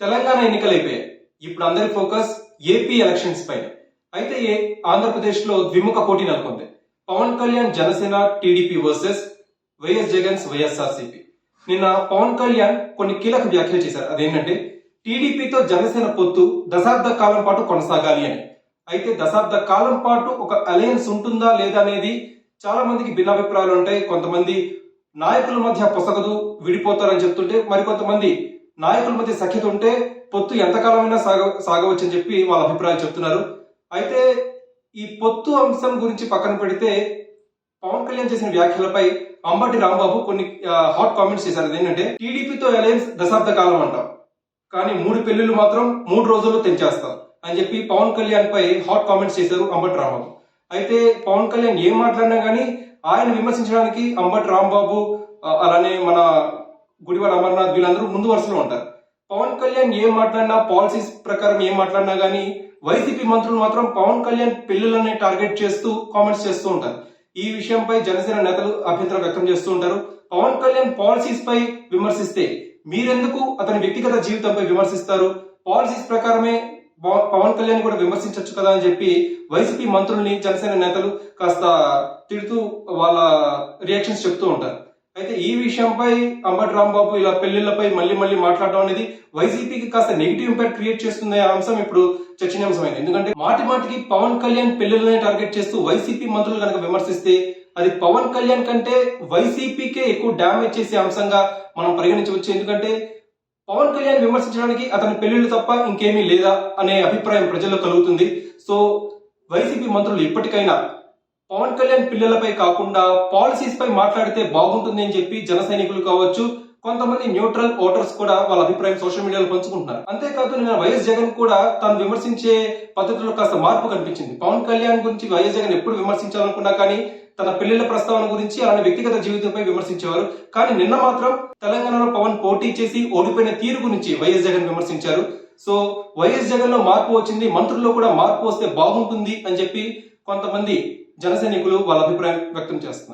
తెలంగాణ ఎన్నికలు అయిపోయాయి ఇప్పుడు అందరి ఫోకస్ ఏపీ ఎలక్షన్స్ పైన. అయితే ఆంధ్రప్రదేశ్లో ద్విముఖ పోటీ నెలకొంది. Pawan Kalyan Janasena TDP versus YS Jagan's YSRCP. నిన్న పవన్ కళ్యాణ్ కొన్ని కీలక వ్యాఖ్యలు చేశారు. అదేంటంటే టీడీపీతో జనసేన పొత్తు దశాబ్ద కాలం పాటు కొనసాగాలి అని. అయితే దశాబ్ద కాలం పాటు ఒక అలయన్స్ ఉంటుందా లేదా అనేది చాలా మందికి భిన్నాభిప్రాయాలు ఉంటాయి. కొంతమంది నాయకుల మధ్య పొసగదు విడిపోతారని చెప్తుంటే మరికొంతమంది నాయకుల మధ్య సఖ్యత ఉంటే పొత్తు ఎంతకాలమైనా సాగ సాగవచ్చని చెప్పి వాళ్ళ అభిప్రాయాలు చెప్తున్నారు. అయితే ఈ పొత్తు అంశం గురించి పక్కన పెడితే పవన్ కళ్యాణ్ చేసిన వ్యాఖ్యలపై అంబటి రాంబాబు కొన్ని హాట్ కామెంట్స్ చేశారు. అదేంటంటే టీడీపీతో అలయన్స్ దశాబ్ద కాలం అంటాం. కానీ మూడు పెళ్ళిళ్ళు మాత్రం మూడు రోజుల్లో తెంచేస్తాం అని చెప్పి పవన్ కళ్యాణ్ పై హాట్ కామెంట్స్ చేశారు అంబటి రాంబాబు. అయితే పవన్ కళ్యాణ్ ఏం మాట్లాడినా గానీ ఆయన విమర్శించడానికి అంబటి రాంబాబు అలానే మన గుడివాడ అమర్నాథ్ వీళ్ళందరూ ముందు వరుసలో ఉంటారు. పవన్ కళ్యాణ్ ఏం మాట్లాడినా పాలసీస్ ప్రకారం ఏం మాట్లాడినా కానీ వైసీపీ మంత్రులు మాత్రం పవన్ కళ్యాణ్ పిల్లలని టార్గెట్ చేస్తూ కామెంట్స్ చేస్తూ ఉంటారు. ఈ విషయంపై జనసేన నేతలు అభ్యంతరం వ్యక్తం చేస్తూ ఉంటారు. పవన్ కళ్యాణ్ పాలసీస్ పై విమర్శిస్తే మీరెందుకు అతని వ్యక్తిగత జీవితంపై విమర్శిస్తారు? పాలసీస్ ప్రకారమే పవన్ కళ్యాణ్ కూడా విమర్శించవచ్చు కదా అని చెప్పి వైసీపీ మంత్రుల్ని జనసేన నేతలు కాస్త తిడుతూ వాళ్ళ రియాక్షన్స్ చెప్తూ ఉంటారు. అయితే ఈ విషయంపై అంబటి రాంబాబు ఇలా పెళ్ళిళ్ళపై మళ్ళీ మళ్ళీ మాట్లాడడం అనేది వైసీపీకి కాస్త నెగిటివ్ ఇంపాక్ట్ క్రియేట్ చేస్తుంది అనే అంశం ఇప్పుడు చర్చనీయాంశమైంది. ఎందుకంటే మాటి మాటికి పవన్ కళ్యాణ్ పెళ్ళిళ్ళనే టార్గెట్ చేస్తూ వైసీపీ మంత్రులు కనుక విమర్శిస్తే అది పవన్ కళ్యాణ్ కంటే వైసీపీకే ఎక్కువ డ్యామేజ్ చేసే అంశంగా మనం పరిగణించవచ్చు. ఎందుకంటే పవన్ కళ్యాణ్ విమర్శించడానికి అతని పెళ్ళిళ్ళు తప్ప ఇంకేమీ లేదా అనే అభిప్రాయం ప్రజల్లో కలుగుతుంది. సో వైసీపీ మంత్రులు ఇప్పటికైనా పవన్ కళ్యాణ్ పిల్లలపై కాకుండా పాలసీస్ పై మాట్లాడితే బాగుంటుంది అని చెప్పి జన సైనికులు కావచ్చు కొంతమంది న్యూట్రల్ ఓటర్స్ కూడా వాళ్ళ అభిప్రాయం సోషల్ మీడియాలో పంచుకుంటున్నారు. అంతేకాదు నిన్న వైఎస్ జగన్ కూడా తాను విమర్శించే పద్ధతిలో కాస్త మార్పు కనిపించింది. పవన్ కళ్యాణ్ గురించి వైఎస్ జగన్ ఎప్పుడు విమర్శించాలనుకున్నా కానీ తన పెళ్ళిళ్ళ ప్రస్తావన గురించి అలానే వ్యక్తిగత జీవితంపై విమర్శించేవారు. కానీ నిన్న మాత్రం తెలంగాణలో పవన్ పోటీ చేసి ఓడిపోయిన తీరు గురించి వైఎస్ జగన్ విమర్శించారు. సో వైఎస్ జగన్లో మార్పు వచ్చింది మంత్రుల్లో కూడా మార్పు వస్తే బాగుంటుంది అని చెప్పి కొంతమంది జన సైనికులు వాళ్ళ అభిప్రాయం వ్యక్తం చేస్తున్నారు.